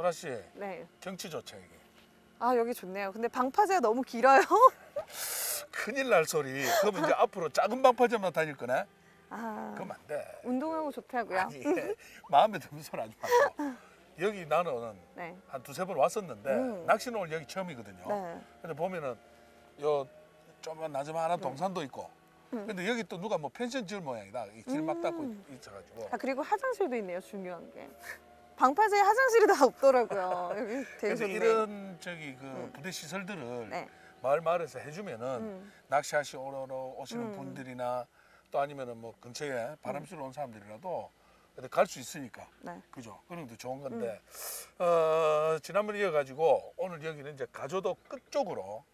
소라 씨 네. 경치 좋죠 이게. 아 여기 좋네요. 근데 방파제가 너무 길어요. 큰일 날 소리. 그러면 이제 앞으로 작은 방파제만 다닐 거네. 아 그럼 안 돼. 운동하고 좋다고요. 아니 마음에 드는 소리 하지 말고. 여기 나는 네. 한 두세 번 왔었는데 음. 낚시는 오늘 여기 처음이거든요. 네. 근데 보면은 요 조그만 나저만한 동산도 있고. 음. 근데 여기 또 누가 뭐 펜션 지을 모양이다. 이 길막 닦고 음. 있어가지고. 아 그리고 화장실도 있네요. 중요한 게. 방파제에 화장실이 다 없더라고요. 여기 되게 그래서 좋네. 이런 저기 그 음. 부대 시설들을 네. 마을 마을에서 해주면은 음. 낚시하시 오러 오시는 음. 분들이나 또 아니면은 뭐 근처에 바람 쐬러 온 사람들이라도 갈 수 있으니까 네. 그죠 그런 것도 좋은 건데 어, 지난번 이어가지고 오늘 여기는 이제 가조도 끝쪽으로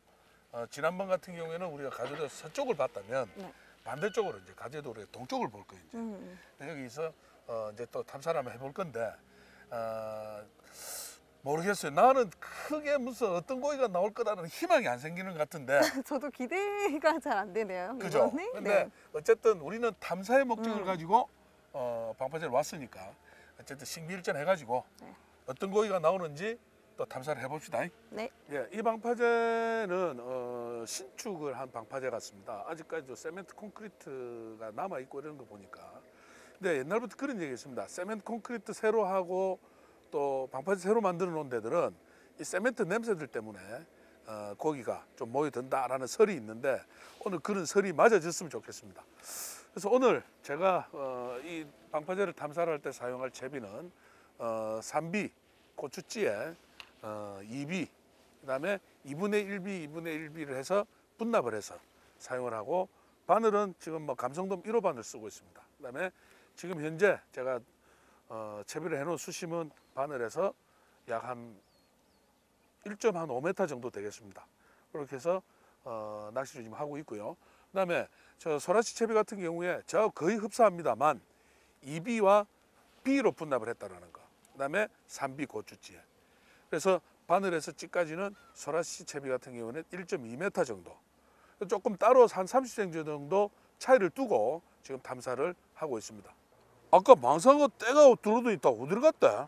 어, 지난번 같은 경우에는 우리가 가조도 서쪽을 봤다면 네. 반대쪽으로 이제 가조도 우리가 동쪽을 볼 거예요 이제 음. 여기서 어, 이제 또 탐사를 한번 해볼 건데 어, 모르겠어요 나는 크게 무슨 어떤 고기가 나올 거라는 희망이 안 생기는 것 같은데 저도 기대가 잘 안 되네요. 그죠? 이번에? 근데 네. 어쨌든 우리는 탐사의 목적을 음. 가지고 어, 방파제를 왔으니까 어쨌든 신비일전 해가지고 네. 어떤 고기가 나오는지 또 탐사를 해봅시다. 네. 예, 이 방파제는 어, 신축을 한 방파제 같습니다. 아직까지도 세멘트 콘크리트가 남아 있고 이런 거 보니까. 근데 옛날부터 그런 얘기 있습니다. 세멘트 콘크리트 새로 하고 또 방파제 새로 만들어 놓은 데들은 이 세멘트 냄새들 때문에 어, 고기가 좀 모여든다라는 설이 있는데 오늘 그런 설이 맞아졌으면 좋겠습니다. 그래서 오늘 제가 어, 이 방파제를 탐사를 할때 사용할 채비는 어, 3B 고추찌에 어, 2B 그다음에 2분의 1B, 2분의 1B를 해서 분납을 해서 사용을 하고 바늘은 지금 뭐 감성돔 1호 바늘 쓰고 있습니다. 그 다음에 지금 현재 제가 어, 채비를 해놓은 수심은 바늘에서 약 한 1.5m 정도 되겠습니다. 그렇게 해서 어, 낚시를 지금 하고 있고요. 그 다음에 저 소라시 채비 같은 경우에 저 거의 흡사합니다만 2B와 B로 분납을 했다라는 거. 그 다음에 3B 고추찌에. 그래서 바늘에서 찌까지는 소라시 채비 같은 경우는 1.2m 정도. 조금 따로 한 30cm 정도 차이를 두고 지금 탐사를 하고 있습니다. 아까 망상어 때가 들어도 있다. 어디를 갔대?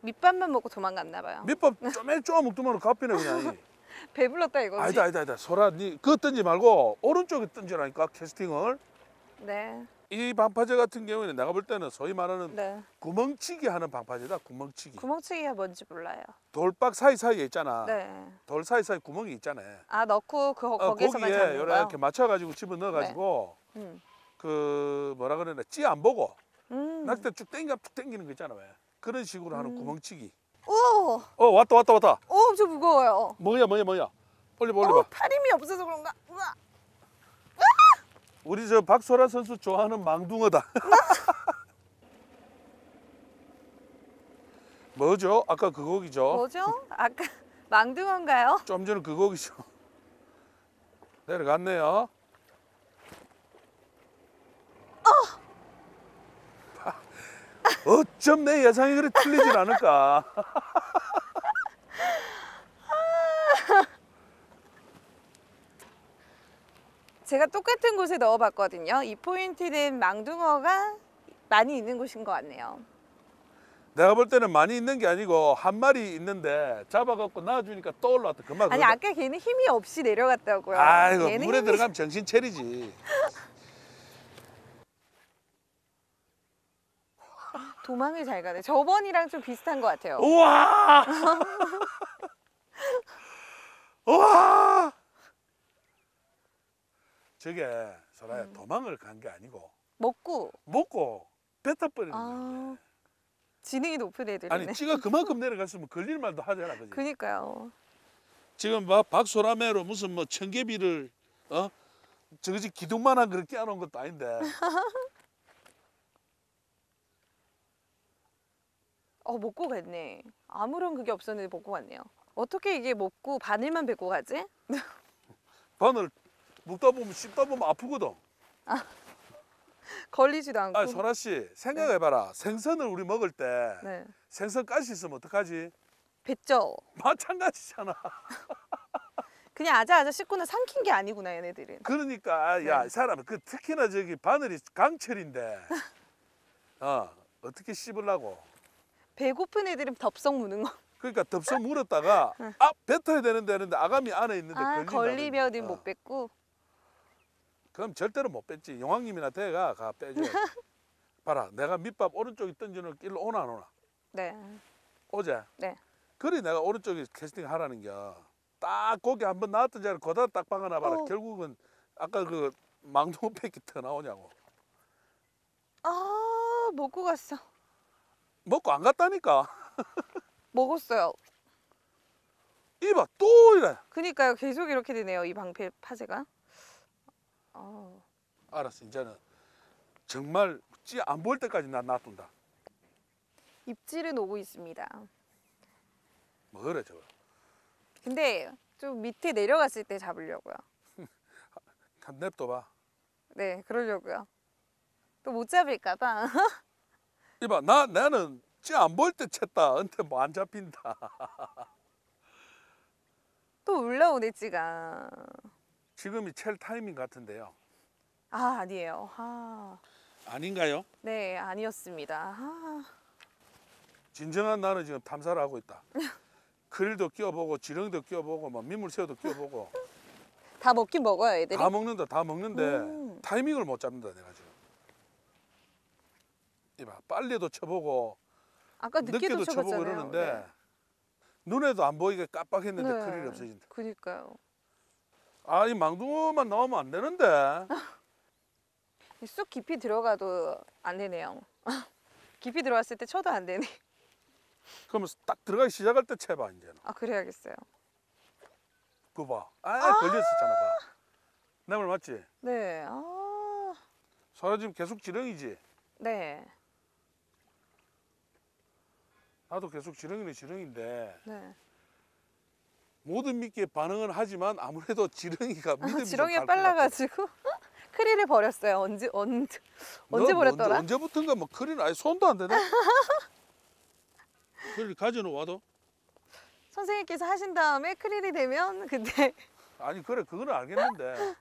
밑밥만 먹고 도망갔나 봐요. 밑밥 쪼매 쪼 먹더만 가피네 그냥. 배불렀다 이거지. 아니다 아니다 아니다. 소라 니 그거 던지 말고 오른쪽에 던지라니까 캐스팅을. 네. 이 방파제 같은 경우에는 내가 볼 때는 소위 말하는 네. 구멍치기 하는 방파제다. 구멍치기. 구멍치기가 뭔지 몰라요. 돌박 사이사이에 있잖아. 네. 돌 사이사이 구멍이 있잖아요. 아 넣고 그 어, 거기에서만 거기에 잡는 거요. 이렇게 맞춰가지고 집어 넣어가지고 음. 그 뭐라 그러나 찌 안 보고 음. 낚싯대 쭉 당겨 쭉 당기는 거 있잖아 왜 그런 식으로 하는 음. 구멍치기. 오, 어 왔다 왔다 왔다. 오, 저 무거워요. 뭐야 뭐야 뭐야. 올려봐 올려봐. 어, 팔 힘이 없어서 그런가? 우와. 우리 저 박소라 선수 좋아하는 망둥어다. 뭐죠? 아까 그 고기죠. 뭐죠? 아까 망둥어인가요? 좀 전에 그 고기죠. 내려갔네요. 어쩜 내 예상이 그리 틀리질 않을까? 제가 똑같은 곳에 넣어봤거든요. 이 포인트는 망둥어가 많이 있는 곳인 것 같네요. 내가 볼 때는 많이 있는 게 아니고 한 마리 있는데 잡아갖고 놔주니까 또 올라왔다. 그만 아니. 아까 걔는 힘이 없이 내려갔다고요. 아이고 물에 힘이- 들어가면 정신 차리지. 도망을 잘 가네. 저번이랑 좀 비슷한 것 같아요. 우와! 우와! 저게 소라야 음. 도망을 간 게 아니고 먹고 먹고 뱉어 버리는 거야. 아 지능이 높은 애들이네. 아니 찌가 그만큼 내려갔으면 걸릴 말도 하잖아, 그지? 그니까요. 지금 막 박소라매로 무슨 뭐 청개비를 어 저거지 기둥만한 그렇게 안온 것도 아닌데 어 먹고 갔네. 아무런 그게 없었는데 먹고 갔네요. 어떻게 이게 먹고 바늘만 뱉고 가지? 바늘 묶다 보면 씹다 보면 아프거든. 걸리지도 않고. 아 소라 씨 생각해봐라. 생선을 우리 먹을 때 네. 생선 가시 있으면 어떡하지? 뱉죠. 마찬가지잖아. 그냥 아자아자 씹고는 삼킨 게 아니구나 얘네들은. 그러니까 야 네. 이 사람 그 특히나 저기 바늘이 강철인데 어 어떻게 씹으려고? 배고픈 애들은 덥석 무는 거. 그러니까 덥석 물었다가 아 뱉어야 되는데 하는데 아감이 안에 있는데 아. 걸리면은 어. 못 뱉고. 그럼 절대로 못 뺐지. 용왕님이나 대가 가 빼줘야 봐라, 내가 밑밥 오른쪽에 던지는 길로 오나 안 오나? 네. 오제. 네. 그래 내가 오른쪽에 캐스팅 하라는 겨. 딱 거기 한 번 나왔던 자리 거다 딱 박아놔 봐라. 어. 결국은 아까 그 망둥어 팩이 더 나오냐고. 아 먹고 갔어. 먹고 안 갔다니까. 먹었어요. 이봐 또 이래. 그니까요. 계속 이렇게 되네요. 이 방패 파제가. 어. 알았어 이제는 정말 찌안 보일 때까지 나 놔둔다. 입질은 오고 있습니다. 뭐 그래 저거. 근데 좀 밑에 내려갔을 때 잡으려고요. 한 냅둬봐. 네, 그러려고요. 또 못 잡을까 봐. 이봐 나 나는 안 보일 때 챘다. 은퇴 뭐안 잡힌다. 또 올라오네 찌가. 지금이 첼 타이밍 같은데요. 아 아니에요. 아, 아닌가요? 네 아니었습니다. 아, 진정한 나는 지금 탐사를 하고 있다. 크릴도 끼워보고 지렁이도 끼워보고 뭐 민물새우도 끼워보고 다 먹긴 먹어요 애들이. 다 먹는다 다 먹는데 음. 타이밍을 못 잡는다 내가 지금. 이봐 빨리도 쳐보고 아까 늦게도, 늦게도 쳐보고. 이러는데 눈에도 안 보이게 깜빡했는데 네. 크릴이 없어진다. 그니까요. 아 이 망둥어만 나오면 안 되는데. 쑥 깊이 들어가도 안 되네요. 깊이 들어갔을 때 쳐도 안 되네. 그러면 딱 들어가기 시작할 때 채봐 이제는. 아 그래야겠어요. 그거 봐. 아, 걸렸었잖아 봐. 내말 맞지? 네. 아, 서로 지금 계속 지렁이지. 네. 나도 계속 지렁이는 지렁인데 네. 모든 미끼에 반응은 하지만 아무래도 지렁이가 믿음이 좀 아, 지렁이가. 빨라가지고 크릴을 버렸어요. 언제 언제 언제 너 버렸더라? 언제, 언제부턴가 뭐 크린 아예 손도 안 대네. 크릴 가져놓아도 선생님께서 하신 다음에 크릴이 되면 그때 아니 그래 그거는 알겠는데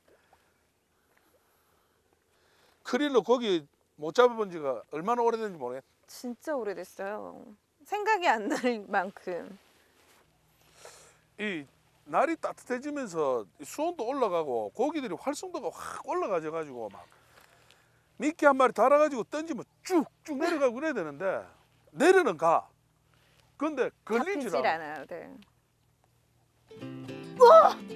크릴로 거기 못 잡아본 지가 얼마나 오래된지 모르겠. 진짜 오래됐어요. 생각이 안 날 만큼. 이 날이 따뜻해지면서 이 수온도 올라가고 고기들이 활성도가 확 올라가져 가지고 막 미끼 한 마리 달아 가지고 던지면 쭉쭉 내려가고 그래야 되는데 내려는 가. 근데 걸리질 않아. 않아요. 네.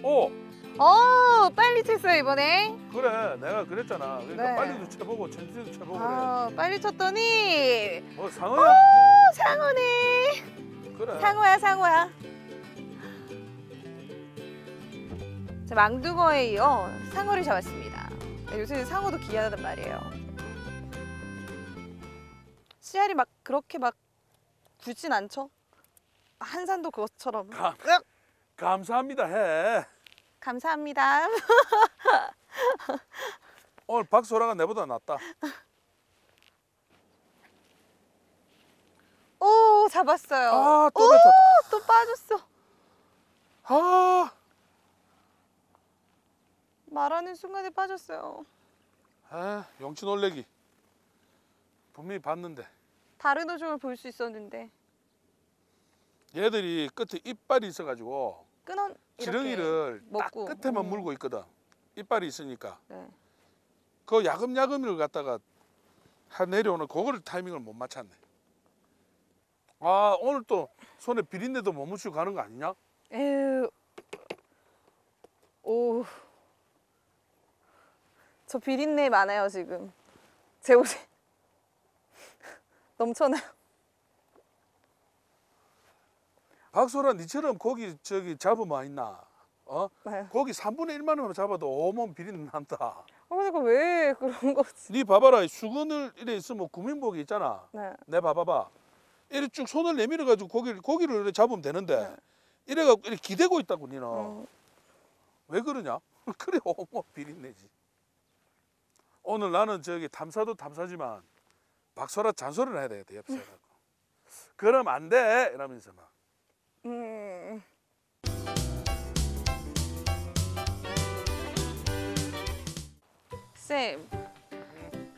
어 어 빨리 쳤어요 이번에. 그래 내가 그랬잖아. 그러니까 네. 빨리도 쳐보고 천천히도 쳐보고 아 빨리 쳤더니 그래. 뭐 상어야? 오 상어네. 그래. 상어야 상어야. 자 망둥어에 이어 상어를 잡았습니다. 네, 요새 상어도 귀하단 말이에요. 씨알이 막 그렇게 막 굳진 않죠? 한산도 그것처럼. 감-! 감사합니다 해. 감사합니다. 오늘 박소라가 내보다 낫다. 오 잡았어요. 아, 또 오, 뱉었다. 또 빠졌어. 아, 말하는 순간에 빠졌어요. 아 용치 놀래기. 분명히 봤는데 다른 어종을 볼 수 있었는데 얘들이 끝에 이빨이 있어가지고 끊어 지렁이를 딱 먹고. 끝에만 음. 물고 있거든. 이빨이 있으니까 네. 그 야금야금을 갖다가 한 내려오는 그거를 타이밍을 못 맞췄네. 아 오늘 또 손에 비린내도 못 묻히고 가는 거 아니냐? 에휴. 오. 저 비린내 많아요 지금. 제 옷에 넘쳐나요. 박소라 니처럼 고기 저기 잡으면 있나? 어? 네. 고기 3분의 1만 원만 잡아도 오몸 비린내 난다. 어, 그러니까 왜 그런 거지? 니 봐봐라 수건을 이래 있으면 구민복이 있잖아. 네. 내 봐봐봐. 이래 쭉 손을 내밀어 가지고 고기를 고기를 이렇게 잡으면 되는데 네. 이래 갖고 이렇게 기대고 있다고 니는 음, 왜 그러냐? 그래 어머 비린내지. 오늘 나는 저기 탐사도 탐사지만 박소라 잔소리를 해야 되겠다 옆에 갖고. 그럼 안 돼 이러면서 막. 음. 쌤,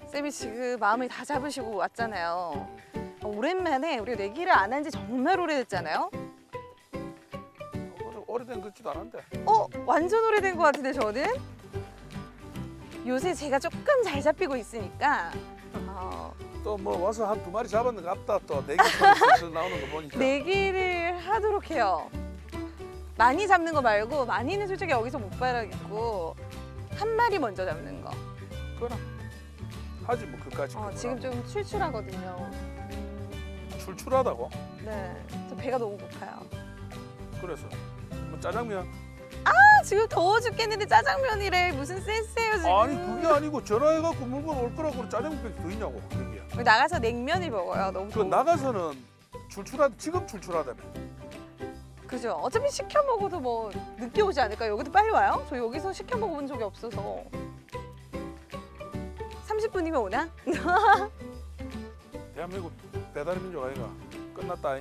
쌤이 지금 마음을 다 잡으시고 왔잖아요. 어, 오랜만에 우리 내기를 안 한 지 정말 오래됐잖아요. 오래- 오래된 것지도 않은데. 어, 완전 오래된 것 같은데 저는 요새 제가 조금 잘 잡히고 있으니까 어, 또 뭐 와서 한 두 마리 잡았는 것 같다. 또 내기 소리 슬슬 나오는 거 보니까. 내기를 하도록 해요. 많이 잡는 거 말고 많이는 솔직히 여기서 못 바라겠고 한 마리 먼저 잡는 거. 그럼 하지 뭐 그까지. 어, 지금 좀 출출하거든요. 출출하다고. 네, 저 배가 너무 고파요. 그래서 뭐 짜장면. 아, 지금 더워 죽겠는데 짜장면이래 무슨 센스예요 지금? 아니 그게 아니고 전화해갖고 물건 올 거라고 짜장면밖에 더 있냐고. 우리 나가서 냉면을 먹어요. 너무 그 더워. 나가서는 출출하 지금 출출하다며. 그죠? 어차피 시켜 먹어도 뭐 늦게 오지 않을까? 여기도 빨리 와요? 저 여기서 시켜 먹어본 적이 없어서. 30분이면 오나? 대한민국 배달의 민족 아이가 끝났다.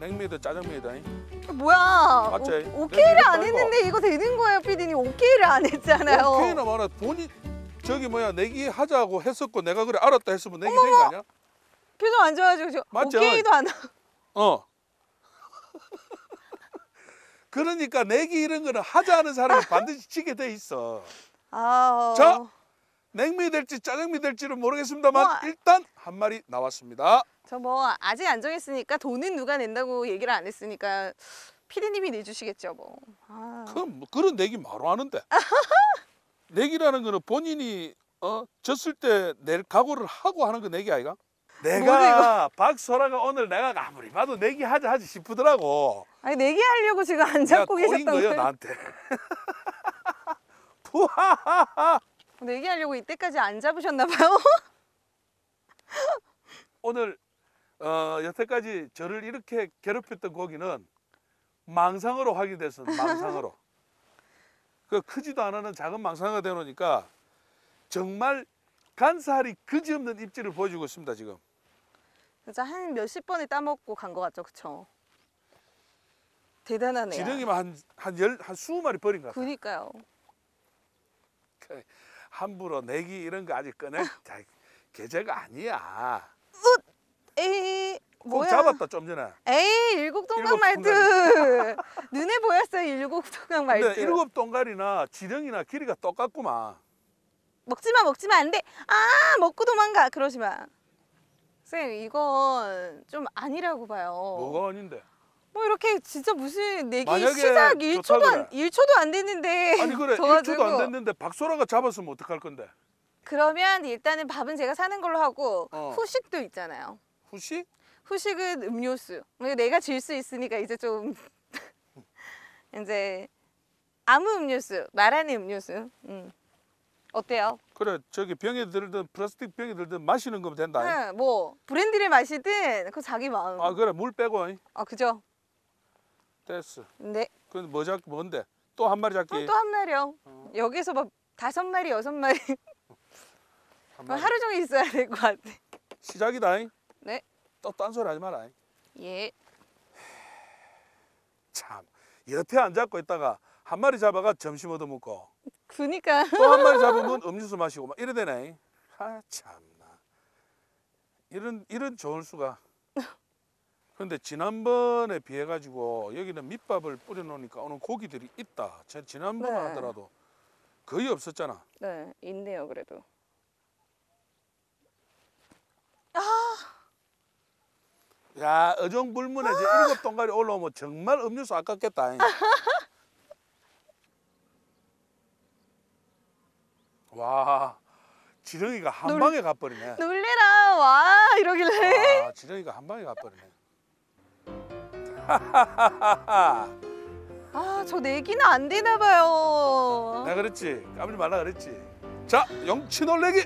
냉면이다 짜장면이다. 뭐야? 맞지? 오, 오케이를 안 했는데 이거 되는 거예요, 피디님. 오케이를 안 했잖아요. 오케이나 말아 본인 저기 뭐야 내기 하자고 했었고 내가 그래 알았다 했으면 내기 된 거 아니야? 표정 안 좋아가지고 저 맞죠? 오케이도 안 하고. 어. 그러니까 내기 이런 거는 하자는 사람이 반드시 지게 돼 있어. 아, 자. 냉면이 될지 짜장면이 될지는 모르겠습니다만 우와. 일단 한 마리 나왔습니다. 저 뭐 아직 안 정했으니까 돈은 누가 낸다고 얘기를 안 했으니까 피디님이 내주시겠죠 뭐. 아, 그럼 뭐 그런 내기 바로 하는데. 내기라는 거는 본인이 어 졌을 때 낼 각오를 하고 하는 거 내기 아이가? 내가 박소라가 오늘 내가 아무리 봐도 내기 하자 하지 싶더라고. 아니 내기 하려고 지금 안 잡고 계셨던 거예요? 나한테. 푸하하하. 내기 하려고 이때까지 안 잡으셨나 봐요. 오늘 어, 여태까지 저를 이렇게 괴롭혔던 고기는 망상으로 확인돼서 망상으로. 그 크지도 않은 작은 망상어가 되놓으니까 정말 간살이 그지없는 입질을 보여주고 있습니다 지금. 진짜 한 몇십 번을 따먹고 간 것 같죠, 그쵸? 대단하네요. 지렁이만 한한열한 스무 마리 버린 것 같아. 그니까요. 함부로 내기 이런 거 아직 꺼낼 자, 계제가 아니야. 에이, 꼭 뭐야? 잡았다 좀 전에. 에이, 일곱 말투. 눈에 보였어요, 일곡동강 말투. 근데 일곱 동갈이나 지렁이나 길이가 똑같구만. 먹지 마, 먹지 마, 안 돼. 아, 먹고 도망가. 그러지 마. 쌤, 이건 좀 아니라고 봐요. 뭐가 아닌데? 뭐 이렇게 진짜 무슨 내기 시작 좋다 1초도 안, 그래. 1초도 안 됐는데 아니 그래 져가지고. 1초도 안 됐는데 박소라가 잡았으면 어떡할 건데? 그러면 일단은 밥은 제가 사는 걸로 하고 어. 후식도 있잖아요. 후식? 후식은 음료수. 이거 내가 질 수 있으니까 이제 좀 이제 아무 음료수, 말하는 음료수. 음. 어때요? 그래 저기 병에 들든 플라스틱 병에 들든 마시는 거면 된다. 네, 뭐 브랜디를 마시든 그 자기 마음. 아 그래 물 빼고 잉? 아 그죠? 됐어. 네. 그건 뭐 잡, 뭔데? 또 한 마리 잡기. 또한 마리요. 어. 여기서 막 다섯 마리, 여섯 마리 한 마리. 하루 종일 있어야 될 것 같아. 시작이다. 잉? 네. 또 딴소리 하지 마라. 잉? 예. 참 여태 안 잡고 있다가 한 마리 잡아가 점심 얻어 먹고 그니까 또 한 마리 잡으면 음료수 마시고 막 이래 되네. 잉? 아 참나. 이런 이런 좋을 수가. 그런데 지난번에 비해 가지고 여기는 밑밥을 뿌려 놓으니까 오늘 고기들이 있다. 제 지난번에 네. 하더라도 거의 없었잖아. 네, 있네요 그래도. 야 어정불문에 이제 일곱 동가리 올라오면 정말 음료수 아깝겠다. 잉? 와 지렁이가 한 놀- 방에 가버리네. 놀래라 와 이러길래. 와 지렁이가 한 방에 가버리네. 아 저 내기는 안 되나 봐요. 내가 그랬지 까불지 말라 그랬지. 자 영치 놀래기.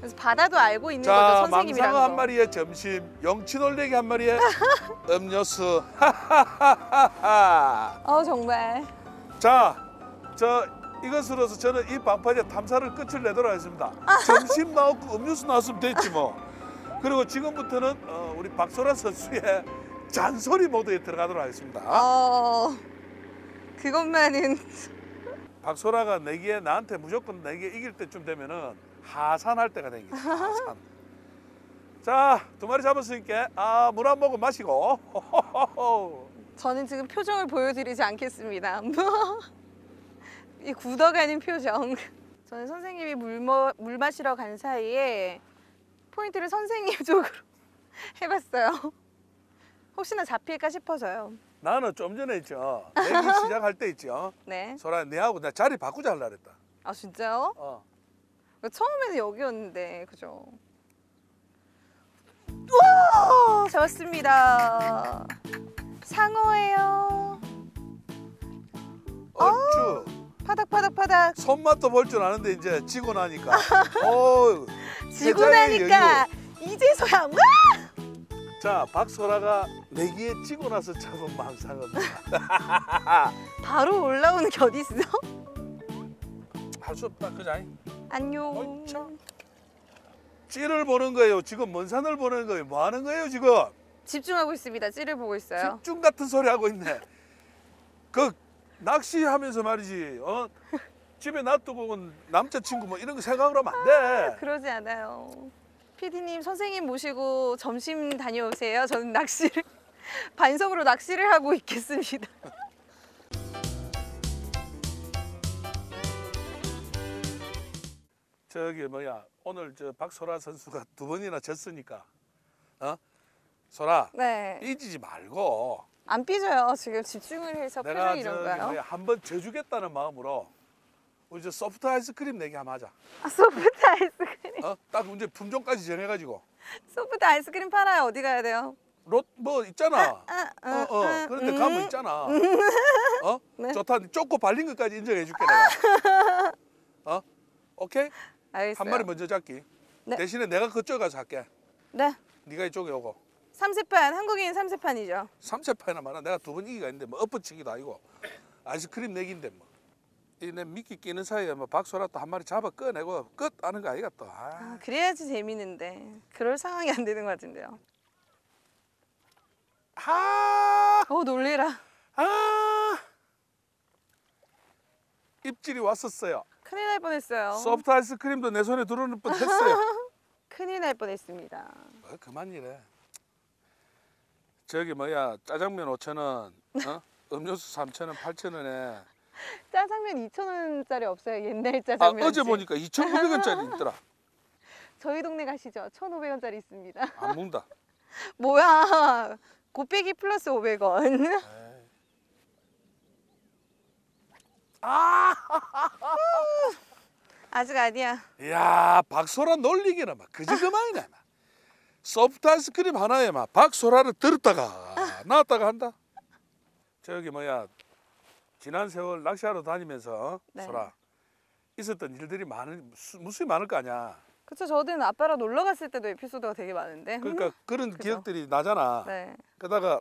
그래서 바다도 알고 있는 거죠 자 선생님이라는 망상어 한 거. 마리에 점심, 영치 놀래기 한 마리에 음료수. 하하하하하. 어 정말. 자, 저 이것으로서 저는 이 방파제 탐사를 끝을 내도록 하겠습니다. 점심 나왔고 음료수 나왔으면 됐지 뭐. 그리고 지금부터는 어, 우리 박소라 선수의 잔소리 모드에 들어가도록 하겠습니다. 어 그것만은 박소라가 내기에 나한테 무조건 내기에 이길 때쯤 되면은 하산할 때가 되니다 하산. 자, 두 마리 잡았으니까 아, 물 한 모금 마시고. 호호호호. 저는 지금 표정을 보여드리지 않겠습니다. 이 굳어가는 표정. 저는 선생님이 물, 머, 물 마시러 간 사이에 포인트를 선생님 쪽으로 해봤어요. 혹시나 잡힐까 싶어서요. 나는 좀 전에 있죠. 내기 시작할 때 있죠. 네. 소라 내하고 나 자리 바꾸자 하려 그랬다. 아 진짜요? 어. 처음에는 여기였는데 그죠? 우와! 잡았습니다. 상어예요. 얼추 파닥 파닥 파닥. 손맛도 볼 줄 아는데 이제 지고 나니까. 어. 지고 나니까 이제서야 와! 자, 박소라가 내기에 지고 나서 잡은 망상어입니다. 바로 올라오는 게 어디 있어? 할 수 없다, 그자? 안녕. 어이, 참. 찌를 보는 거예요. 지금 먼 산을 보는 거예요. 뭐 하는 거예요, 지금? 집중하고 있습니다. 찌를 보고 있어요. 집중 같은 소리 하고 있네. 그 낚시하면서 말이지. 어? 집에 놔두고 온 남자친구 뭐 이런 거 생각을 하면 안 돼. 그러지 않아요. PD님 선생님 모시고 점심 다녀오세요. 저는 낚시를 반성으로 낚시를 하고 있겠습니다. 저기 뭐야 오늘 저 박소라 선수가 두 번이나 졌으니까 어 소라 네. 삐지지 말고 안 삐져요. 지금 집중을 해서 내가 표정이 이런 거예요. 한번 져주겠다는 마음으로 우리 저 소프트 아이스크림 내기 한번 하자 아, 소프트 아이스크림. 어 딱 이제 품종까지 정해가지고 소프트 아이스크림 팔아요. 어디 가야 돼요? 롯뭐 있잖아 아, 어, 어. 아, 그런데 음. 가면 있잖아 어 네. 좋다 쪼꼬 발린 것까지 인정해 줄게 내가 어 오케이 알겠어요. 한 마리 먼저 잡기 네. 대신에 내가 그쪽 가서 할게 네. 네가 이쪽에 오고 삼세판 한국인 삼세판이죠. 삼세판이나 말아 내가 두 번 이기가 있는데 뭐 엎어치기도 아니고 아이스크림 내기인데 뭐 이내 미끼 끼는 사이에 뭐 박소라 또한 마리 잡아 꺼내고 끝 하는 거 아이가 또 아, 아, 그래야지 재밌는데 그럴 상황이 안 되는 것 같은데요. 아, 어 놀래라. 아. 입질이 왔었어요 큰일 날 뻔했어요. 소프트 아이스크림도 내 손에 들어오는 뻔 했어요 큰일 날 뻔했습니다. 뭐 그만 이래 저기 뭐야 짜장면 5천 원 어? 음료수 3천 원 8천 원에 짜장면 2,000원짜리 없어요. 옛날 아, 짜장면. 어제 보니까 2,900원짜리 있더라 저희 동네 가시죠. 1,500원짜리 있습니다. 안 묵다 뭐야? 곱빼기 플러스 500원. 아 아직 아니야. 야 박소라 놀리기나 막 그저 그만이네 막. 소프트 아이스크림 하나에 막 박소라를 들었다가 나왔다가 한다 저기 뭐야 지난 세월 낚시하러 다니면서 네. 소라 있었던 일들이 많은 수- 무수히 많을 거 아니야 그쵸 저는 아빠랑 놀러 갔을 때도 에피소드가 되게 많은데. 그러니까 그런 그죠. 기억들이 나잖아 네. 그러다가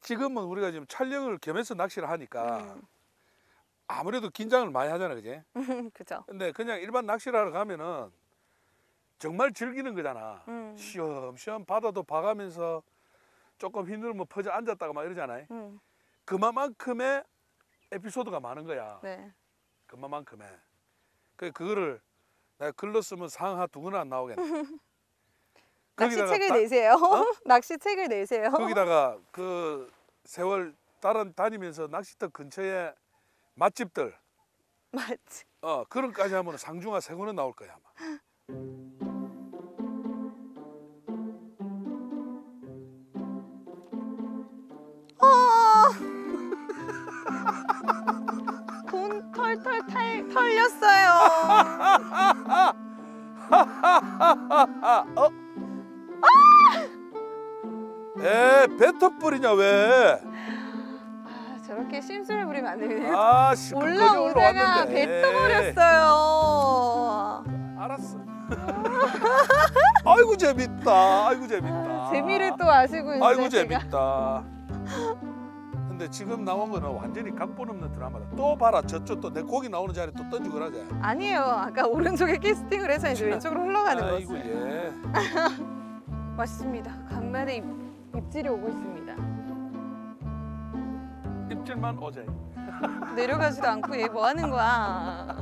지금은 우리가 지금 촬영을 겸해서 낚시를 하니까 음. 아무래도 긴장을 많이 하잖아 그지 그죠. 근데 그냥 일반 낚시를 하러 가면은 정말 즐기는 거잖아. 음. 시험 시험 바다도 봐가면서 조금 휘둘러 퍼져 앉았다가 막 이러잖아요. 음. 그만큼의 에피소드가 많은 거야. 네. 그만큼의. 그 그거를 내가 글로 쓰면 상하 두 권은 안 나오겠네. 낚시 거기다가 책을 다- 내세요. 어? 낚시 책을 내세요. 거기다가 그 세월 따라 다니면서 낚시터 근처에 맛집들 맞지. 어 그런까지 하면 상중하 세 권은 나올 거야 아마. 털털 탈, 털렸어요. 어? 에 뱉어버리냐 왜? 아, 저렇게 심술을 부리면 안 됩니다. 아 올라오다가. 뱉어버렸어요. 알았어. 아이고 재밌다. 아이고 재밌다. 재미를 또 아시고 이제 아이고 제가 재밌다. 근데 지금 나온 거는 완전히 각본 없는 드라마다. 또 봐라 저쪽 또 내 고기 나오는 자리 또 던지고 그러지. 아니에요. 아까 오른쪽에 캐스팅을 해서 이제 왼쪽으로 흘러가는 아이고 거지. 예. 맛있습니다. 간만에 입, 입질이 오고 있습니다. 입질만 오제. 내려가지도 않고 얘 뭐 하는 거야?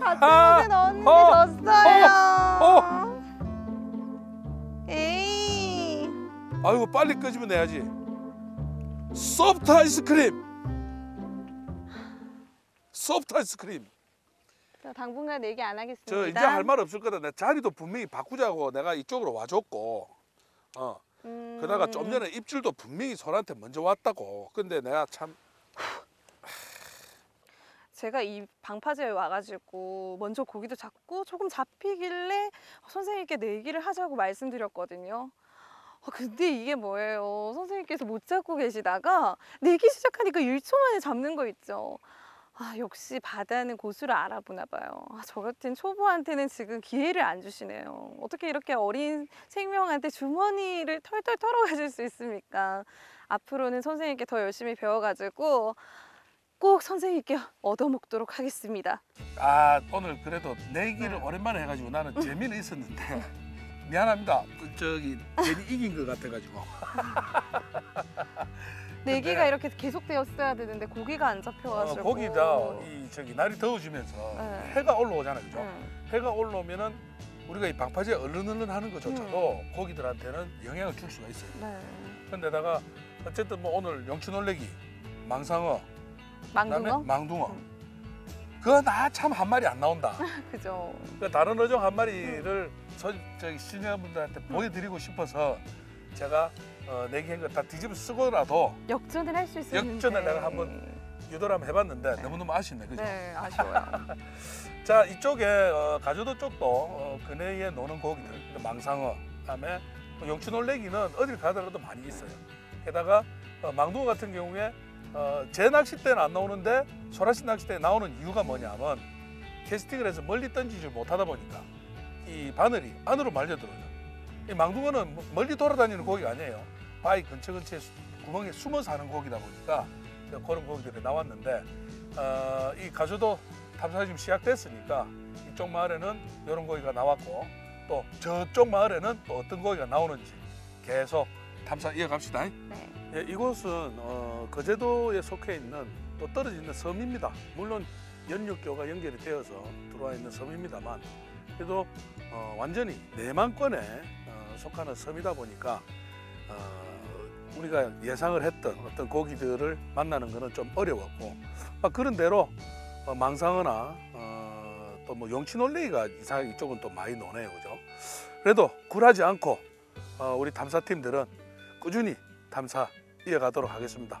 밭속에 넣었는데 어, 졌어요. 에이. 아이고 빨리 끄집어 내야지. 소프트 아이스크림. 소프트 아이스크림. 저 당분간 얘기 안 하겠습니다. 저 이제 할 말 없을 거다. 내 자리도 분명히 바꾸자고 내가 이쪽으로 와줬고, 어. 음. 그다가 좀 전에 입질도 분명히 솔한테 먼저 왔다고. 근데 내가 참 제가 이 방파제에 와가지고 먼저 고기도 잡고 조금 잡히길래 선생님께 내기를 하자고 말씀드렸거든요. 아, 근데 이게 뭐예요? 선생님께서 못 잡고 계시다가 내기 시작하니까 1초 만에 잡는 거 있죠. 아, 역시 바다는 고수를 알아보나 봐요. 아, 저 같은 초보한테는 지금 기회를 안 주시네요. 어떻게 이렇게 어린 생명한테 주머니를 털털 털어가실 수 있습니까? 앞으로는 선생님께 더 열심히 배워가지고 꼭 선생님께 얻어먹도록 하겠습니다. 아 오늘 그래도 내기를 네. 오랜만에 해가지고 나는 재미는 있었는데 미안합니다. 그 저기 괜히 이긴 것 같아가지고. 내기가 이렇게 계속되었어야 되는데 고기가 안 어, 잡혀가지고. 거기다 이 저기 날이 더워지면서 네. 해가 올라오잖아요, 그죠? 응. 해가 올라오면은 우리가 이 방파제 얼른얼른 하는 것조차도 고기들한테는 영향을 줄 수가 있어요. 네. 근데다가 어쨌든 뭐 오늘 놀래기, 망상어, 그다음에 망둥어? 망둥어. 그거 나 참 한 마리 안 나온다. 그죠. 그 다른 어종 한 마리를 서, 저기 시청자분들한테 음. 보여드리고 싶어서 제가 어, 내기한 거 다 뒤집어 쓰고라도 역전을 할 수 있었는데. 역전을 내가 한번 유도를 한번 해봤는데 네. 너무너무 아쉽네, 그죠? 네, 아쉬워요. 자 이쪽에 어, 가조도 쪽도 어, 그네에 노는 고기들 그 망상어 그다음에 영추놀래기는 어딜 가더라도 많이 있어요 게다가 어, 망둥어 같은 경우에 어, 제 낚싯대는 안 나오는데 소라시 낚싯대에 나오는 이유가 뭐냐면 캐스팅을 해서 멀리 던지질 못하다 보니까 이 바늘이 안으로 말려들어요 이 망둥어는 뭐 멀리 돌아다니는 고기가 아니에요 바위 근처 근처에 수- 구멍에 숨어 사는 고기다 보니까 그런 고기들이 나왔는데 어, 이 가조도 탐사가 지금 시작됐으니까 이쪽 마을에는 이런 고기가 나왔고 또 저쪽 마을에는 또 어떤 고기가 나오는지 계속 탐사 이어갑시다. 네. 예, 이곳은 어, 거제도에 속해 있는 또 떨어져 있는 섬입니다. 물론 연륙교가 연결이 되어서 들어와 있는 섬입니다만 그래도 어, 완전히 내만권에 어, 속하는 섬이다 보니까 어, 우리가 예상을 했던 어떤 고기들을 만나는 것은 좀 어려웠고 아, 그런 대로 어, 망상어나 어, 또뭐 용치놀래기가 이상 이쪽은 또 많이 노네요, 그죠? 그래도 굴하지 않고 어, 우리 탐사팀들은 꾸준히 탐사 이어가도록 하겠습니다.